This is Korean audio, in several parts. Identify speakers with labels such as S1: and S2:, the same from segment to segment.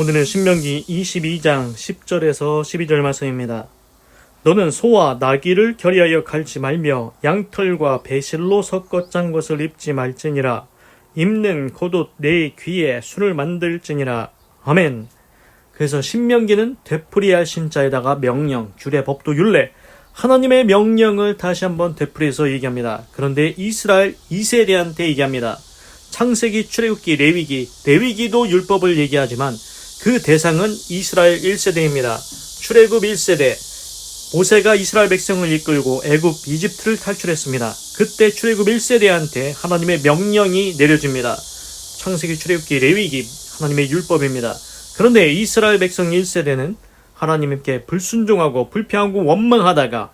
S1: 오늘은 신명기 22장 10절에서 12절 말씀입니다. 너는 소와 나귀를 결의하여 갈지 말며 양털과 배실로 섞어 짠 것을 입지 말지니라. 입는 겉옷 내 귀에 술을 만들지니라. 아멘. 그래서 신명기는 되풀이할 신자에다가 명령, 규례, 법도, 율례, 하나님의 명령을 다시 한번 되풀이해서 얘기합니다. 그런데 이스라엘 2세대한테 얘기합니다. 창세기, 출애굽기, 레위기, 레위기도 율법을 얘기하지만 그 대상은 이스라엘 1세대입니다. 출애굽 1세대 모세가 이스라엘 백성을 이끌고 애굽 이집트를 탈출했습니다. 그때 출애굽 1세대한테 하나님의 명령이 내려집니다. 창세기, 출애굽기, 레위기 하나님의 율법입니다. 그런데 이스라엘 백성 1세대는 하나님께 불순종하고 불평하고 원망하다가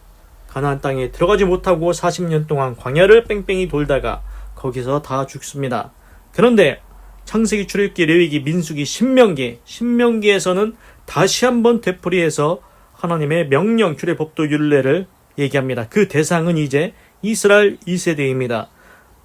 S1: 가나안 땅에 들어가지 못하고 40년 동안 광야를 뺑뺑이 돌다가 거기서 다 죽습니다. 그런데 창세기, 출애굽기, 레위기, 민수기, 신명기, 신명기에서는 다시 한번 되풀이해서 하나님의 명령, 규례, 법도, 율례를 얘기합니다. 그 대상은 이제 이스라엘 2세대입니다.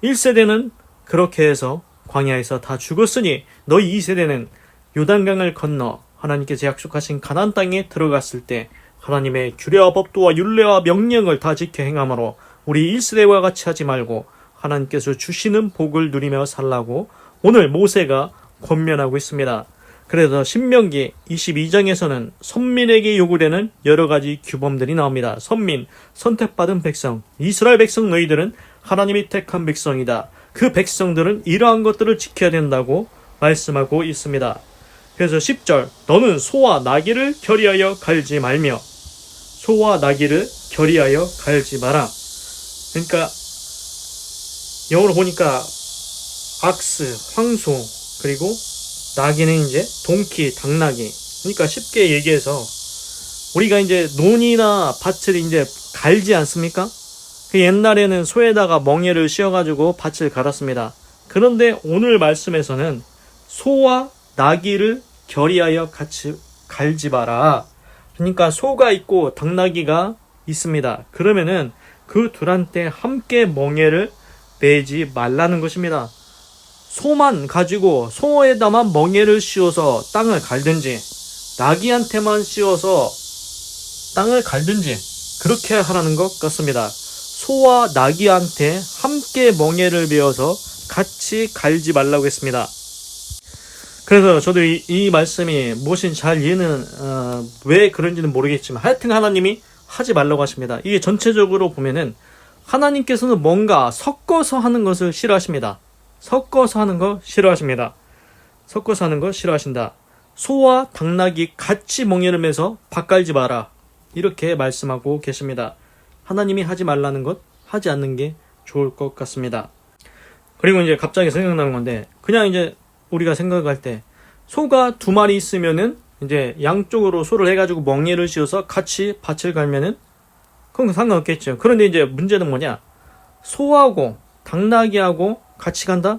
S1: 1세대는 그렇게 해서 광야에서 다 죽었으니 너희 2세대는 요단강을 건너 하나님께서 약속하신 가나안 땅에 들어갔을 때 하나님의 규례와 법도와 율례와 명령을 다 지켜 행함으로 우리 1세대와 같이 하지 말고 하나님께서 주시는 복을 누리며 살라고 오늘 모세가 권면하고 있습니다. 그래서 신명기 22장에서는 선민에게 요구되는 여러 가지 규범들이 나옵니다. 선민, 선택받은 백성, 이스라엘 백성 너희들은 하나님이 택한 백성이다. 그 백성들은 이러한 것들을 지켜야 된다고 말씀하고 있습니다. 그래서 10절 너는 소와 나귀를 결의하여 갈지 말며 소와 나귀를 결의하여 갈지 마라. 그러니까 영어로 보니까 악스, 황소 그리고 나귀는 이제 동키, 당나귀. 그러니까 쉽게 얘기해서 우리가 이제 논이나 밭을 이제 갈지 않습니까? 그 옛날에는 소에다가 멍에를 씌워가지고 밭을 갈았습니다. 그런데 오늘 말씀에서는 소와 나귀를 결의하여 같이 갈지 마라. 그러니까 소가 있고 당나귀가 있습니다. 그러면은 그 둘한테 함께 멍에를 매지 말라는 것입니다. 소만 가지고 소에다만 멍에를 씌워서 땅을 갈든지 나귀한테만 씌워서 땅을 갈든지 그렇게 하라는 것 같습니다. 소와 나귀한테 함께 멍에를 베어서 같이 갈지 말라고 했습니다. 그래서 저도 이, 이 말씀이 무엇인지 잘 이해는 어, 왜 그런지는 모르겠지만 하여튼 하나님이 하지 말라고 하십니다. 이게 전체적으로 보면은 하나님께서는 뭔가 섞어서 하는 것을 싫어하십니다. 섞어서 하는 거 싫어하십니다. 섞어서 하는 거 싫어하신다. 소와 당나귀 같이 멍에를 매서 밥 깔지 마라. 이렇게 말씀하고 계십니다. 하나님이 하지 말라는 것 하지 않는 게 좋을 것 같습니다. 그리고 이제 갑자기 생각나는 건데 그냥 이제 우리가 생각할 때 소가 두 마리 있으면은 이제 양쪽으로 소를 해가지고 멍에를 씌워서 같이 밭을 갈면은 그건 상관없겠죠. 그런데 이제 문제는 뭐냐? 소하고 당나귀하고 같이 간다?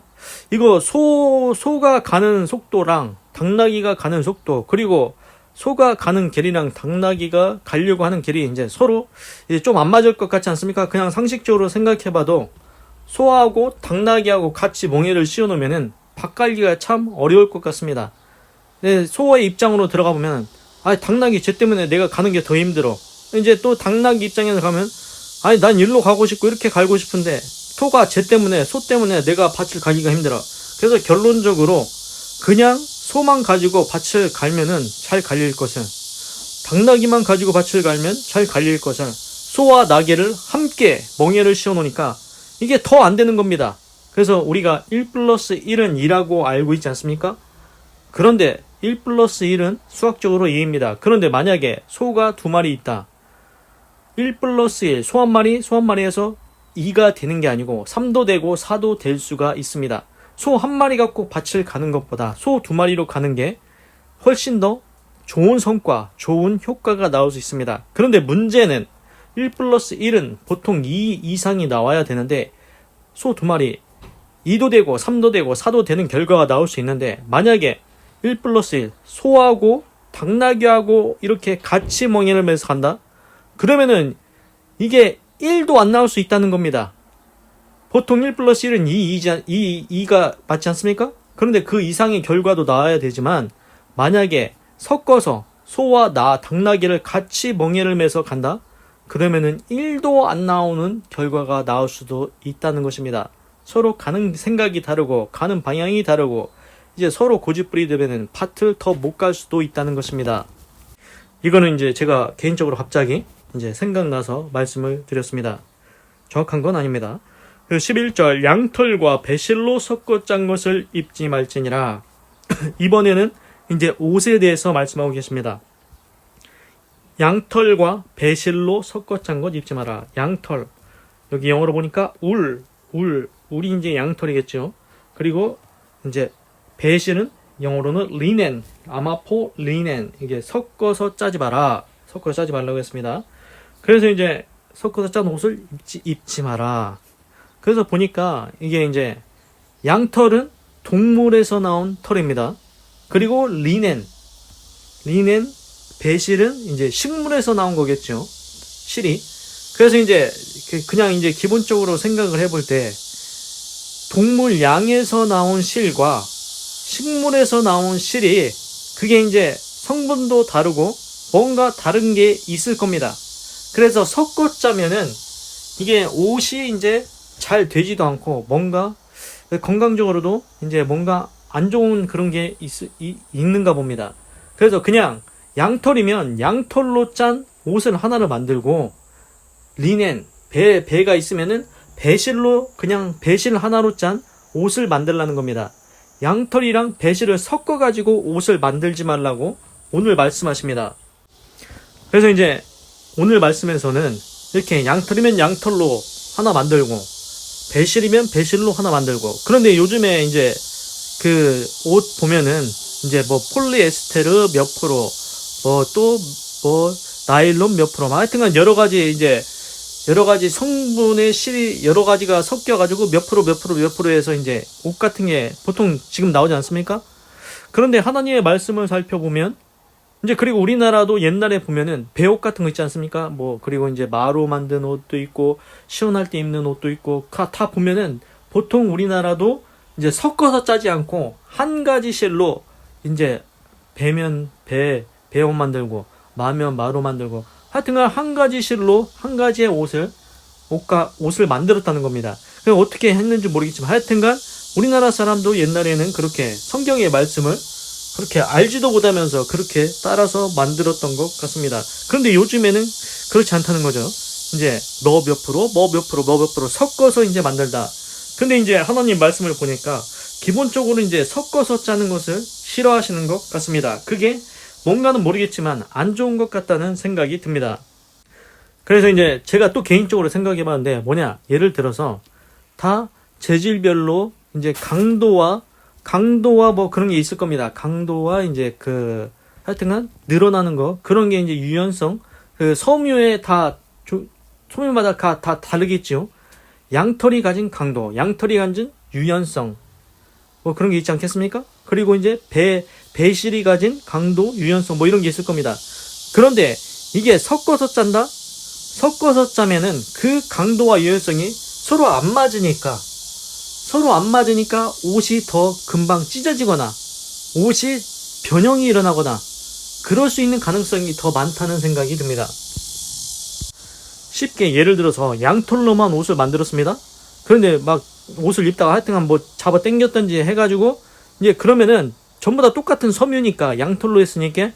S1: 이거 소, 소가 가는 속도랑 당나귀가 가는 속도, 그리고 소가 가는 길이랑 당나귀가 가려고 하는 길이 이제 서로 이제 좀 안 맞을 것 같지 않습니까? 그냥 상식적으로 생각해봐도 소하고 당나귀하고 같이 멍에를 씌워 놓으면은 밭갈기가 참 어려울 것 같습니다. 네, 소의 입장으로 들어가 보면, 아, 당나귀 쟤 때문에 내가 가는 게 더 힘들어. 이제 또 당나귀 입장에서 가면, 아니, 난 일로 가고 싶고 이렇게 갈고 싶은데, 소가 쟤 때문에, 소 때문에 내가 밭을 가기가 힘들어. 그래서 결론적으로, 그냥 소만 가지고 밭을 갈면은 잘 갈릴 것은, 당나귀만 가지고 밭을 갈면 잘 갈릴 것은, 소와 나귀를 함께 멍에를 씌워 놓으니까, 이게 더 안 되는 겁니다. 그래서 우리가 1 플러스 1은 2라고 알고 있지 않습니까? 그런데 1 플러스 1은 수학적으로 2입니다. 그런데 만약에 소가 두 마리 있다. 1 플러스 1, 소 한 마리, 소 한 마리에서 2가 되는 게 아니고 3도 되고 4도 될 수가 있습니다. 소 한 마리 갖고 밭을 가는 것보다 소 두 마리로 가는 게 훨씬 더 좋은 성과, 좋은 효과가 나올 수 있습니다. 그런데 문제는 1 플러스 1은 보통 2 이상이 나와야 되는데 소 두 마리 2도 되고 3도 되고 4도 되는 결과가 나올 수 있는데 만약에 1 플러스 1 소하고 당나귀하고 이렇게 같이 멍에를 매서 간다? 그러면은 이게 1도 안 나올 수 있다는 겁니다. 보통 1 플러스 1은 2, 2, 2, 2가 맞지 않습니까? 그런데 그 이상의 결과도 나와야 되지만 만약에 섞어서 소와 나, 당나귀를 같이 멍에를 매서 간다? 그러면은 1도 안 나오는 결과가 나올 수도 있다는 것입니다. 서로 가는 생각이 다르고 가는 방향이 다르고 이제 서로 고집부리 되면은 밭을 더못 갈 수도 있다는 것입니다. 이거는 이제 제가 개인적으로 갑자기 이제 생각나서 말씀을 드렸습니다. 정확한 건 아닙니다. 그 11절 양털과 배실로 섞어 짠 것을 입지 말지니라. 이번에는 이제 옷에 대해서 말씀하고 계십니다. 양털과 배실로 섞어 짠 것 입지 마라. 양털. 여기 영어로 보니까 울, 울, 울이 이제 양털이겠죠. 그리고 이제 배실은 영어로는 리넨, 아마포 리넨. 이게 섞어서 짜지 마라. 섞어서 짜지 말라고 했습니다. 그래서 이제 섞어서 짠 옷을 입지, 입지 마라. 그래서 보니까 이게 이제 양털은 동물에서 나온 털입니다. 그리고 리넨, 리넨, 배실은 이제 식물에서 나온 거겠죠. 실이. 그래서 이제 그- 그냥 이제 기본적으로 생각을 해볼 때 동물 양에서 나온 실과 식물에서 나온 실이 그게 이제 성분도 다르고 뭔가 다른 게 있을 겁니다. 그래서 섞어 짜면은 이게 옷이 이제 잘 되지도 않고 뭔가 건강적으로도 이제 뭔가 안 좋은 그런 게 있, 이- 있는가 봅니다. 그래서 그냥 양털이면 양털로 짠 옷을 하나를 만들고 리넨 배 배가 있으면은 배실로 그냥 배실 하나로 짠 옷을 만들라는 겁니다. 양털이랑 배실을 섞어 가지고 옷을 만들지 말라고 오늘 말씀하십니다. 그래서 이제 오늘 말씀에서는 이렇게 양털이면 양털로 하나 만들고 배실이면 배실로 하나 만들고 그런데 요즘에 이제 그 옷 보면은 이제 뭐 폴리에스테르 몇 프로 뭐 또뭐 나일론 몇 프로 뭐 하여튼간 여러 가지 이제 여러 가지 성분의 실이 여러 가지가 섞여 가지고 몇 프로 몇 프로 몇 프로 해서 이제 옷 같은 게 보통 지금 나오지 않습니까? 그런데 하나님의 말씀을 살펴보면 이제 그리고 우리나라도 옛날에 보면은 배옷 같은 거 있지 않습니까? 뭐 그리고 이제 마로 만든 옷도 있고 시원할 때 입는 옷도 있고 다, 다 보면은 보통 우리나라도 이제 섞어서 짜지 않고 한 가지 실로 이제 배면 배 배옷 만들고 마면 마로 만들고 하여튼간 한 가지 실로 한 가지의 옷을 옷과 옷을 만들었다는 겁니다. 그 어떻게 했는지 모르겠지만 하여튼간 우리나라 사람도 옛날에는 그렇게 성경의 말씀을 그렇게 알지도 못하면서 그렇게 따라서 만들었던 것 같습니다. 그런데 요즘에는 그렇지 않다는 거죠. 이제 너몇 프로, 뭐 몇 프로, 뭐 몇 프로 섞어서 이제 만들다. 근데 이제 하나님 말씀을 보니까 기본적으로 이제 섞어서 짜는 것을 싫어하시는 것 같습니다. 그게 뭔가는 모르겠지만 안 좋은 것 같다는 생각이 듭니다. 그래서 이제 제가 또 개인적으로 생각해 봤는데 뭐냐. 예를 들어서 다 재질별로 이제 강도와 강도와 뭐 그런 게 있을 겁니다. 강도와 이제 그 하여튼간 늘어나는 거 그런 게 이제 유연성 그 섬유에 다 조- 섬유마다 다, 다 다르겠죠. 양털이 가진 강도, 양털이 가진 유연성 뭐 그런 게 있지 않겠습니까? 그리고 이제 배 배실이 가진 강도, 유연성 뭐 이런 게 있을 겁니다. 그런데 이게 섞어서 짠다? 섞어서 짜면은 그 강도와 유연성이 서로 안 맞으니까 서로 안 맞으니까 옷이 더 금방 찢어지거나 옷이 변형이 일어나거나 그럴 수 있는 가능성이 더 많다는 생각이 듭니다. 쉽게 예를 들어서 양털로만 옷을 만들었습니다. 그런데 막 옷을 입다가 하여튼간 뭐 잡아 당겼던지 해가지고 이제 그러면은 전부 다 똑같은 섬유니까 양털로 했으니까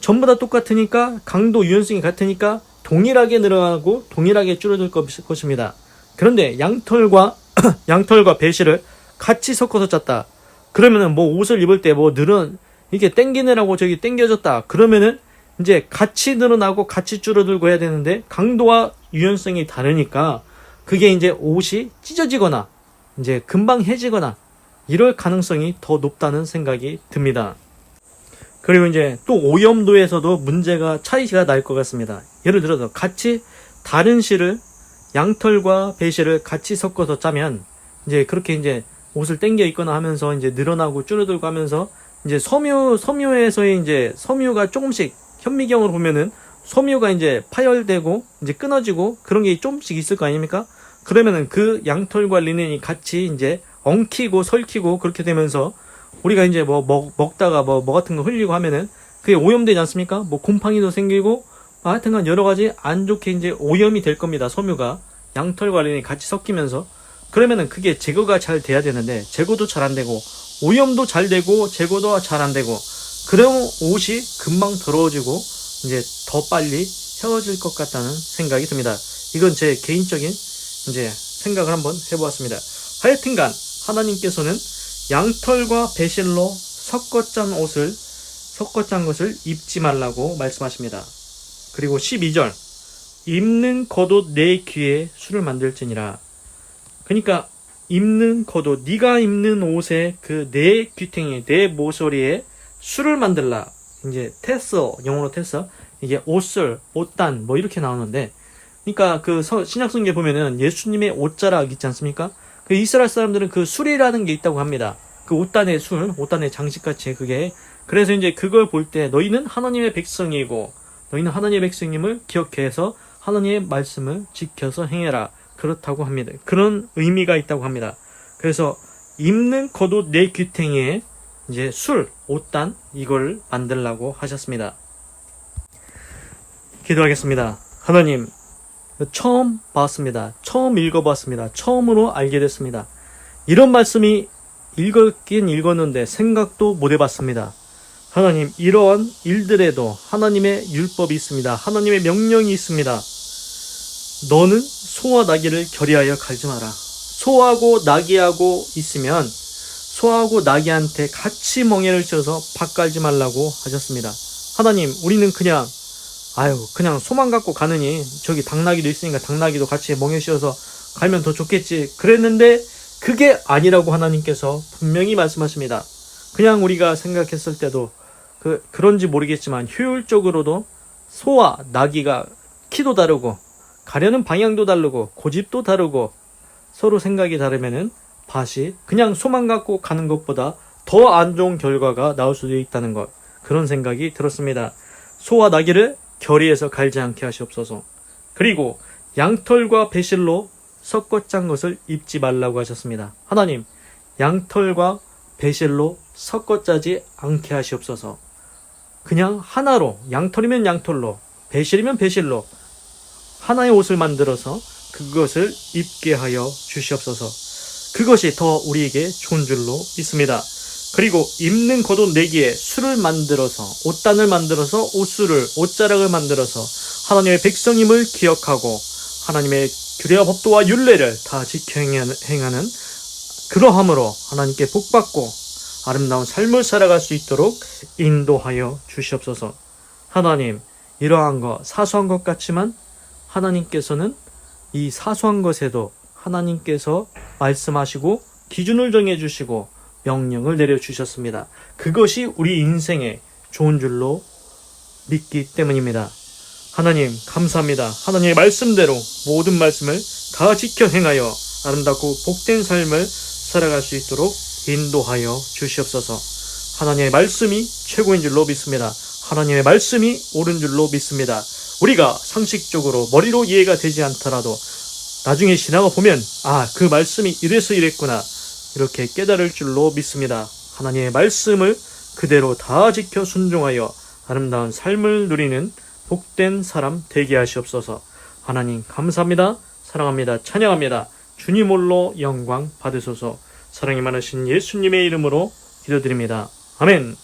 S1: 전부 다 똑같으니까 강도 유연성이 같으니까 동일하게 늘어나고 동일하게 줄어들 것- 것입니다. 그런데 양털과 양털과 배실을 같이 섞어서 짰다. 그러면은 뭐 옷을 입을 때 뭐 늘어 이게 땡기느라고 저기 땡겨졌다. 그러면은 이제 같이 늘어나고 같이 줄어들고 해야 되는데 강도와 유연성이 다르니까 그게 이제 옷이 찢어지거나 이제 금방 해지거나 이럴 가능성이 더 높다는 생각이 듭니다. 그리고 이제 또 오염도에서도 문제가 차이가 날 것 같습니다. 예를 들어서 같이 다른 실을 양털과 배실을 같이 섞어서 짜면 이제 그렇게 이제 옷을 땡겨 입거나 하면서 이제 늘어나고 줄어들고 하면서 이제 섬유 섬유에서의 이제 섬유가 조금씩 현미경으로 보면은 섬유가 이제 파열되고 이제 끊어지고 그런 게 조금씩 있을 거 아닙니까? 그러면은 그 양털과 리넨이 같이 이제 엉키고 설키고 그렇게 되면서 우리가 이제 뭐 먹, 먹다가 뭐, 뭐 같은 거 흘리고 하면은 그게 오염되지 않습니까? 뭐 곰팡이도 생기고 뭐 하여튼간 여러 가지 안 좋게 이제 오염이 될 겁니다. 섬유가 양털과 린이 같이 섞이면서 그러면은 그게 제거가 잘 돼야 되는데 제거도 잘 안 되고 오염도 잘 되고 제거도 잘 안 되고 그럼 옷이 금방 더러워지고 이제 더 빨리 헤어질 것 같다는 생각이 듭니다. 이건 제 개인적인 이제 생각을 한번 해보았습니다. 하여튼간 하나님께서는 양털과 배실로 섞어 짠 옷을 섞어 짠 것을 입지 말라고 말씀하십니다. 그리고 12절 입는 겉옷 내 귀에 술을 만들지니라. 그러니까 입는 겉옷 네가 입는 옷에 그 내 귀탱이 내 모서리에 술을 만들라. 이제 테서 영어로 테서 이게 옷을 옷단 뭐 이렇게 나오는데 그러니까 그 서- 신약성경 보면은 예수님의 옷자락 있지 않습니까? 그 이스라엘 사람들은 그 술이라는 게 있다고 합니다. 그 옷단의 술, 옷단의 장식같이 그게 그래서 이제 그걸 볼 때 너희는 하나님의 백성이고 너희는 하나님의 백성님을 기억해서 하나님의 말씀을 지켜서 행해라. 그렇다고 합니다. 그런 의미가 있다고 합니다. 그래서 입는 겉옷 내 귀탱이에 이제 술, 옷단 이걸 만들라고 하셨습니다. 기도하겠습니다. 하나님, 처음 봤습니다. 처음 읽어봤습니다. 처음으로 알게 됐습니다. 이런 말씀이 읽었긴 읽었는데 생각도 못 해봤습니다. 하나님, 이러한 일들에도 하나님의 율법이 있습니다. 하나님의 명령이 있습니다. 너는 소와 나귀를 결의하여 갈지 마라. 소하고 나귀하고 있으면 소하고 나귀한테 같이 멍에를 씌워서 밥 깔지 말라고 하셨습니다. 하나님, 우리는 그냥 아유, 그냥 소만 갖고 가느니 저기 당나귀도 있으니까 당나귀도 같이 멍에 씌워서 가면 더 좋겠지. 그랬는데 그게 아니라고 하나님께서 분명히 말씀하십니다. 그냥 우리가 생각했을 때도 그 그런지 모르겠지만 효율적으로도 소와 나귀가 키도 다르고 가려는 방향도 다르고 고집도 다르고 서로 생각이 다르면은 밭이 그냥 소만 갖고 가는 것보다 더 안 좋은 결과가 나올 수도 있다는 것 그런 생각이 들었습니다. 소와 나귀를 결의해서 갈지 않게 하시옵소서. 그리고 양털과 배실로 섞어 짠 것을 입지 말라고 하셨습니다. 하나님, 양털과 배실로 섞어 짜지 않게 하시옵소서. 그냥 하나로, 양털이면 양털로, 배실이면 배실로 하나의 옷을 만들어서 그것을 입게 하여 주시옵소서. 그것이 더 우리에게 좋은 줄로 믿습니다. 그리고 입는 겉옷 네기에 술을 만들어서 옷단을 만들어서 옷술을 옷자락을 만들어서 하나님의 백성임을 기억하고 하나님의 규례와 법도와 율례를 다 지켜 행하는 그러함으로 하나님께 복받고 아름다운 삶을 살아갈 수 있도록 인도하여 주시옵소서. 하나님 이러한 것 사소한 것 같지만 하나님께서는 이 사소한 것에도 하나님께서 말씀하시고 기준을 정해 주시고 명령을 내려주셨습니다. 그것이 우리 인생의 좋은 줄로 믿기 때문입니다. 하나님, 감사합니다. 하나님의 말씀대로 모든 말씀을 다 지켜 행하여 아름답고 복된 삶을 살아갈 수 있도록 인도하여 주시옵소서. 하나님의 말씀이 최고인 줄로 믿습니다. 하나님의 말씀이 옳은 줄로 믿습니다. 우리가 상식적으로 머리로 이해가 되지 않더라도 나중에 지나가 보면 아, 그 말씀이 이래서 이랬구나. 이렇게 깨달을 줄로 믿습니다. 하나님의 말씀을 그대로 다 지켜 순종하여 아름다운 삶을 누리는 복된 사람 되게 하시옵소서. 하나님 감사합니다. 사랑합니다. 찬양합니다. 주님 홀로 영광 받으소서. 사랑이 많으신 예수님의 이름으로 기도드립니다. 아멘.